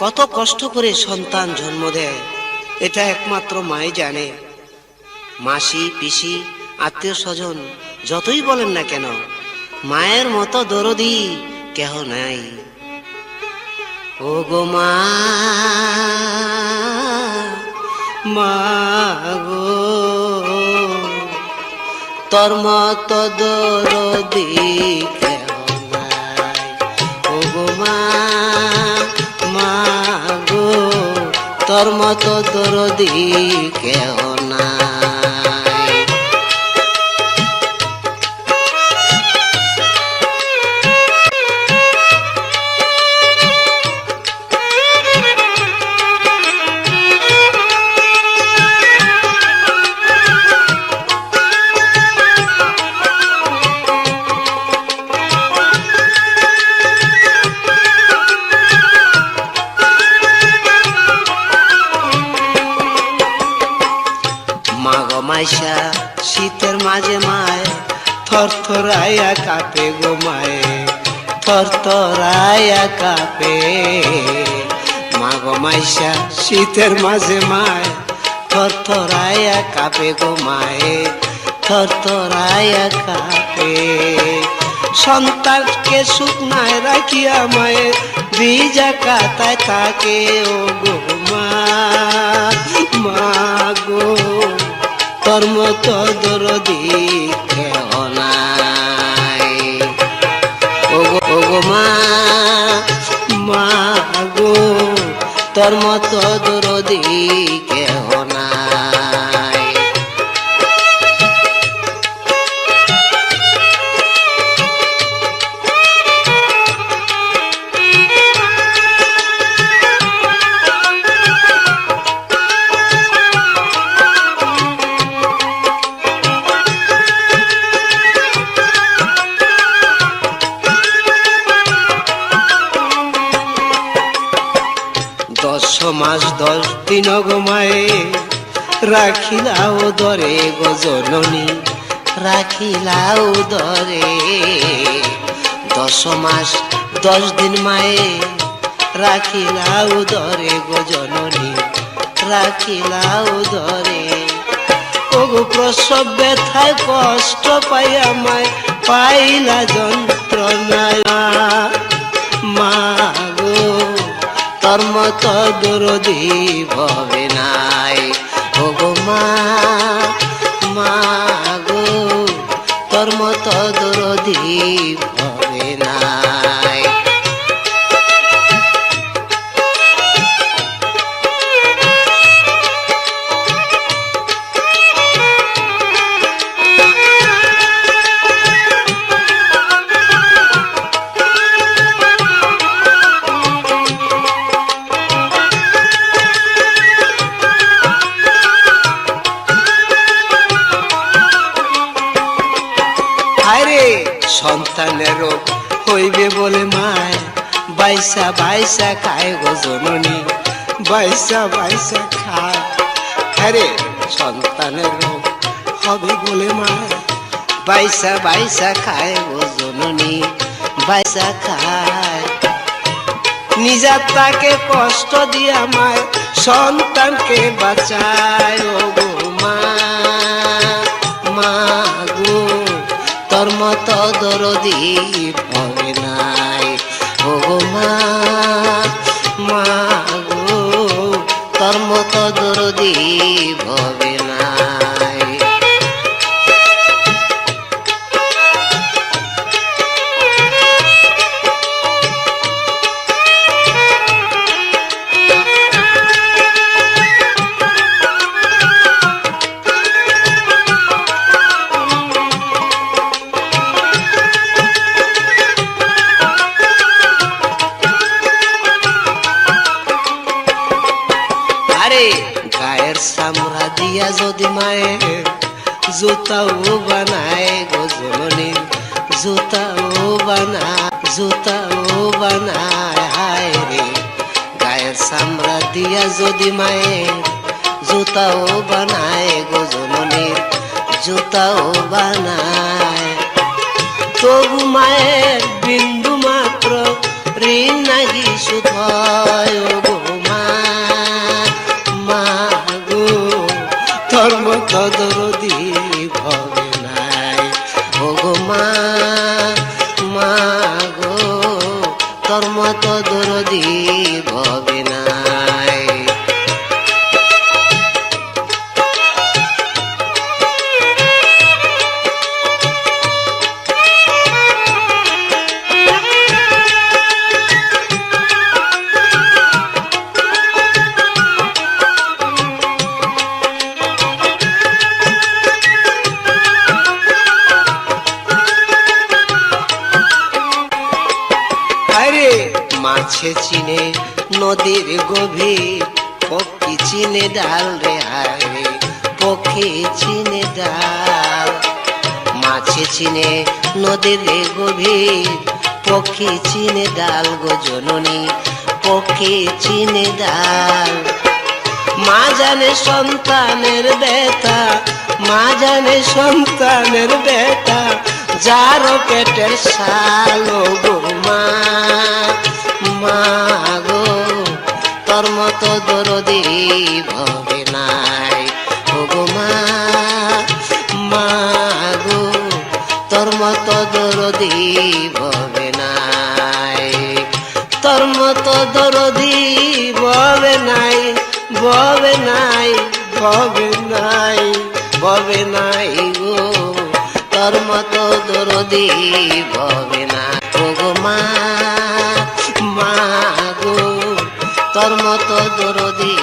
কত কষ্ট করে সন্তান জন্ম দেয়, এটা একমাত্র মাই জানে। মাসি, পিসি, আত্মীয় স্বজন যতই বলেন না কেন, মায়ের মতো দরদি কেহ নাই। ও গো মা গো, তোর মতো কেহ তোর মতো দরদি কেহ মাইশা, শীতের মাঝে মায় থর থরাইয়া কাপে গো মায়ে থর থরাইয়া কাপে মাগ মাইশা, শীতের মাঝে মায় থর থরাইয়া কাপে গো মায়ে থর থরাইয়া কাপে। সন্তানকে শুকনায় রাখিয়া মায়ের ভিজা কাতায় থাকে ও গো মা। মা গো তোর মতো দরদি ও মা গো তোর মতো দরদি কেহ মাস দশ দিন গমায়ে রাখিলাও দরে গো জননী, রাখিলাও দরে। দশ মাস দশ দিন মায়ে, রাখিলাও দরে গো জননী, রাখিলাও দরে। ওগো প্রসব ব্যথায় কষ্ট পাই আমায় পাইলা যন্ত্রণায়। তোর মতো দরদি ভবে নাই। ও সন্তানের রোগ হইবে বলে মায়। বাইসা বাইসা খায় গো জননী, বাইসা বাইসা খায়। আরে সন্তানের হবে বলে মায়। বাইসা বাইসা খায় গো জননী, বাইসা খায়। নিজের তাকে কষ্ট দিয়া মায়, সন্তানকে বাঁচায় ও গো মা মা। তোর মত দরদি নাই। ও মা মা সামরা দিয়া যদি মায়ের জুতাও বানায় গো জননী। জুতাও বানায় জুতাও বানায়, হায় রে। গায়ের সামরা দিয়া যদি মায়ের জুতাও বানায় গো জননীর জুতাও বানায়। তবু মায়ের মাছে চিনে, নদীর গভীর, পক্ষী চিনে ডাল রে হারে পক্ষী চিনে ডাল। মাছে চিনে, নদীর গভীর, পক্ষী চিনে ডাল গো জননী, পক্ষী চিনে ডাল। মা জানে সন্তানের ব্যথা, মা জানে সন্তানের ব্যথা, যার পেটের সালো গো মা মা গো তোর মতো দরদি ভবে নাই। ও গো মা মা গো তোর মতো দরদি ভবে নাই। তোর মতো দরদি ববে নাই ববে নাই ববে নাই ববে নাই গো। তোর মতো দরদি ববে না ও গো মা মাগো তোর মতো দরদী